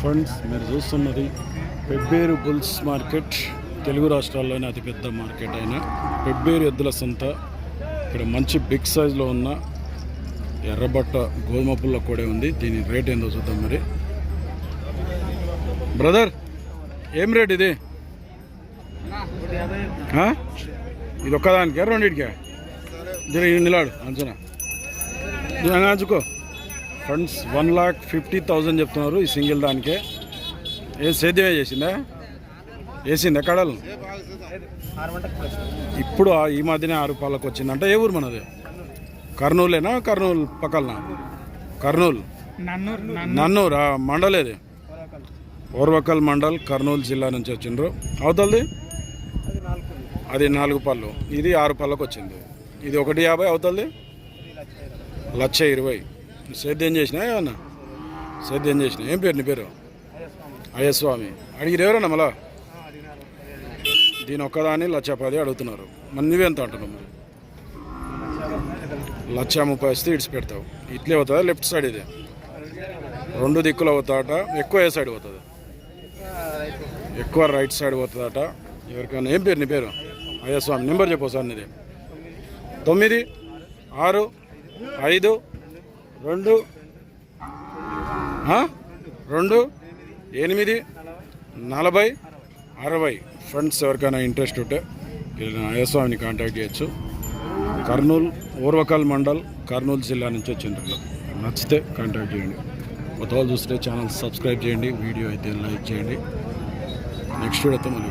Friends మీరు చూస్తున్నది Pebbair bulls market Telugu రాష్ట్రాల్లోనే అతిపెద్ద మార్కెట్ అయిన పెబ్బేరు ఎద్దుల సంత. ఇక్కడ మంచి బిగ్ సైజులో ఉన్న ఎర్రబట్ట గోధుమ పుల్ల కూడా ఉంది. దీని రేట్ ఏందో చూద్దాం మరి. బ్రదర్ ఏం రేట్ ఇది? ఆ? ఇది ఒక్కదానికే రెండింటికే? దీని నిలాడు అంచనా. దీని అంచుకో. Friends one lakh fifty thousand చెప్తున్నారు ఈ సింగిల్ దానికే. ఏ సేద్యమే చేసిందా? వేసిందా కడలు? ఇప్పుడు ఈ మధ్యనే ఆరు రూపాయలకు వచ్చిందంటే. ఏ ఊరు మనది? కర్నూలేనా? కర్నూలు పక్కన కర్నూలు. నన్నూరు నన్నూరు. ఆ మండల్ ఏది? ఓర్వకల్ మండల్ కర్నూలు జిల్లా నుంచి వచ్చిండ్రు. అవతలది? అది నాలుగు పళ్ళు ఇది ఆరు పళ్ళకు వచ్చింది. ఇది ఒకటి యాభై అవతలది? లక్ష ఇరవై. సేద్యం చేసినా ఏమన్నా? సేద్యం చేసిన. ఏం పేరు నీ పేరు? అయ్యస్వామి. అడిగిరు ఎవరన్నా మళ్ళా? దీని ఒక్కదాన్ని లక్ష పది అడుగుతున్నారు. మన నువ్వెంత అంటున్నావు మరి? లక్ష ముప్పై వస్తే ఇడిచి పెడతావు. ఇట్లే అవుతుందా? లెఫ్ట్ సైడ్ ఇది? రెండు దిక్కులు అవుతాట ఎక్కువ ఏ సైడ్ పోతుంది? ఎక్కువ రైట్ సైడ్ పోతుందట. ఎవరికైనా? ఏం పేరు నీ పేరు? అయ్యస్వామి. నెంబర్ చెప్పు సార్ నీది. తొమ్మిది ఆరు ఐదు రెండు. రెండు. ఎనిమిది. నలభై. అరవై. ఫ్రెండ్స్ ఎవరికైనా ఇంట్రెస్ట్ ఉంటే అయ్యస్వామిని కాంటాక్ట్ చేయొచ్చు. కర్నూలు ఓర్వకల్ మండల్ కర్నూలు జిల్లా నుంచి వచ్చిండ్రు నచ్చితే కాంటాక్ట్ చేయండి. కొత్త వాళ్ళు చూస్తే ఛానల్ సబ్స్క్రైబ్ చేయండి. వీడియో అయితే లైక్ చేయండి. నెక్స్ట్ వీడియోతో మళ్ళీ